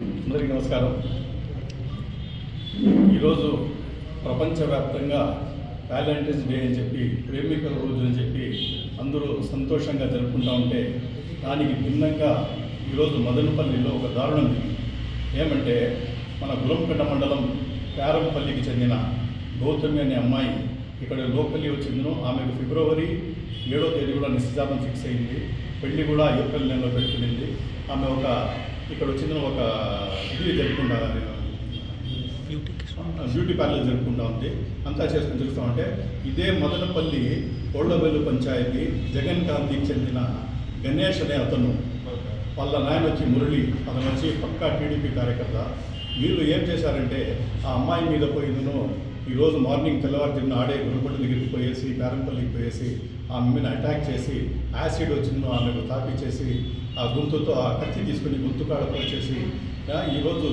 అందరికీ నమస్కారం. ఈరోజు ప్రపంచవ్యాప్తంగా వ్యాలంటైన్స్ డే అని చెప్పి ప్రేమికుల రోజు అని చెప్పి అందరూ సంతోషంగా జరుపుకుంటూ ఉంటే దానికి భిన్నంగా ఈరోజు మదనపల్లిలో ఒక దారుణం జరిగింది. ఏమంటే మన గులంపేట మండలం పేరంపల్లికి చెందిన గౌతమి అనే అమ్మాయి ఇక్కడ లోకల్లీ వచ్చిందను. ఆమెకు ఫిబ్రవరి ఏడో తేదీ కూడా నిశ్చితార్థం ఫిక్స్ అయింది. పెళ్ళి కూడా ఏప్రిల్ నెలలో పెట్టుకునింది ఆమె ఒక ఇక్కడ వచ్చిన ఒక ఇది జరుపుకుంటా బ్యూటీ పార్లర్ జరుపుకుంటా ఉంది. అంతా చేసుకుని చూస్తూ ఉంటే ఇదే మదనపల్లి ఓళ్ళబెల్లు పంచాయతీ జగన్ గాంధీకి చెందిన గణేష్ అనే అతను వాళ్ళ నాయన వచ్చి మురళి అతను వచ్చి పక్కా టీడీపీ కార్యకర్త. వీళ్ళు ఏం చేశారంటే ఆ అమ్మాయి మీద పోయిందను ఈరోజు మార్నింగ్ తెల్లవారుజామున ఆడే గురుపట్టు దగ్గరికి పోయేసి పేరంపల్లికి పోయేసి ఆమె మీద అటాక్ చేసి యాసిడ్ వచ్చిందో ఆమెకు తాపించేసి ఆ గుంతుతో ఆ కత్తి తీసుకుని గుంతు కాడ వచ్చేసి ఈరోజు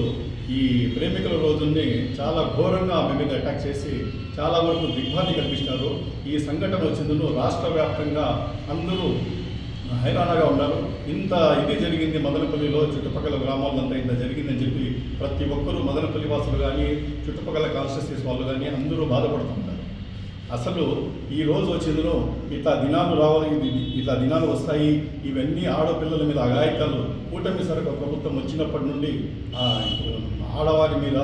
ఈ ప్రేమికుల రోజుని చాలా ఘోరంగా ఆమె మీద అటాక్ చేసి చాలా వరకు దిగ్భ్రాంతి కల్పించినారు ఈ సంఘటన వచ్చిందను రాష్ట్ర వ్యాప్తంగా అందరూ హైరాణగా ఉన్నారు. ఇంత ఇది జరిగింది మదనపల్లిలో చుట్టుపక్కల గ్రామాలంతా ఇంత జరిగిందని చెప్పి ప్రతి ఒక్కరూ మదనపల్లి వాసులు కానీ చుట్టుపక్కల కాన్స్టిట్యూన్సీస్ వాళ్ళు కానీ అందరూ బాధపడుతున్నారు అసలు ఈ రోజు వచ్చిందో ఇట్లా దినాలు రావాలి ఇట్లా దినాలు వస్తాయి ఇవన్నీ ఆడపిల్లల మీద అఘాయితాలు కూటమి సరక ప్రభుత్వం వచ్చినప్పటి నుండి ఆడవారి మీద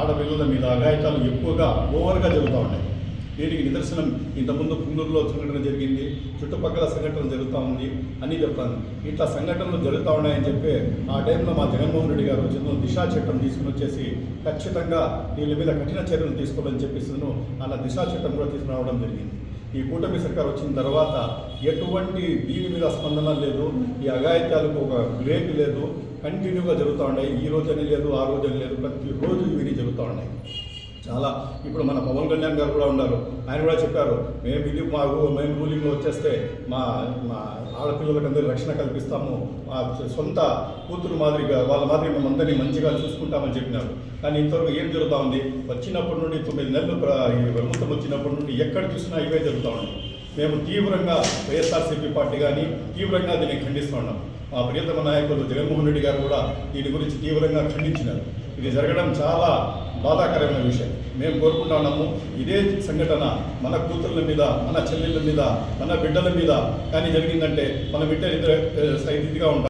ఆడపిల్లల మీద అఘాయితాలు ఎక్కువగా ఓవర్గా జరుగుతూ ఉన్నాయి. దీనికి నిదర్శనం. ఇంతకుముందు పుంగూరులో సంఘటన జరిగింది. చుట్టుపక్కల సంఘటన జరుగుతూ ఉంది. అని చెప్తాను ఇట్లా సంఘటనలు జరుగుతూ ఉన్నాయని చెప్పి ఆ టైంలో మా జగన్మోహన్ రెడ్డి గారు వచ్చిన దిశా చట్టం తీసుకుని వచ్చేసి ఖచ్చితంగా వీళ్ళ మీద కఠిన చర్యలు తీసుకోవాలని చెప్పేసి అలా దిశా చట్టం కూడా తీసుకురావడం జరిగింది. ఈ కూటమి సర్కార్ వచ్చిన తర్వాత ఎటువంటి దీని మీద స్పందన లేదు. ఈ అఘాయిత్యాలకు ఒక బ్రేక్ లేదు. కంటిన్యూగా జరుగుతూ ఉన్నాయి. ఈ రోజని లేదు ఆ రోజని లేదు. ప్రతిరోజు ఇవి జరుగుతూ ఉన్నాయి. చాలా. ఇప్పుడు మన పవన్ కళ్యాణ్ గారు కూడా ఉన్నారు. ఆయన కూడా చెప్పారు మేము ఇది మా మేము రూలింగ్లో వచ్చేస్తే మా మా ఆడపిల్లలకు అందరి రక్షణ కల్పిస్తాము. మా సొంత కూతురు మాదిరిగా వాళ్ళ మాదిరి మేము అందరినీ మంచిగా చూసుకుంటామని చెప్పినారు. కానీ ఇంతవరకు ఏం జరుగుతూ ఉంది? వచ్చినప్పటి నుండి తొమ్మిది నెలలు ప్రభుత్వం వచ్చినప్పటి నుండి ఎక్కడ చూసినా ఇవే జరుగుతూ ఉంది. మేము తీవ్రంగా వైఎస్ఆర్సీపీ పార్టీ కానీ తీవ్రంగా దీన్ని ఖండిస్తున్నాం మా ప్రియతమ నాయకులు జగన్మోహన్ రెడ్డి గారు కూడా దీని గురించి తీవ్రంగా ఖండించినారు. ఇది జరగడం చాలా బాధాకరమైన విషయం. మేము కోరుకుంటున్నాము ఇదే సంఘటన మన కూతుర్ల మీద మన చెల్లెళ్ళ మీద మన బిడ్డల మీద కానీ జరిగిందంటే మన బిడ్డ ఇద్దరు సైతిగా ఉంటారు.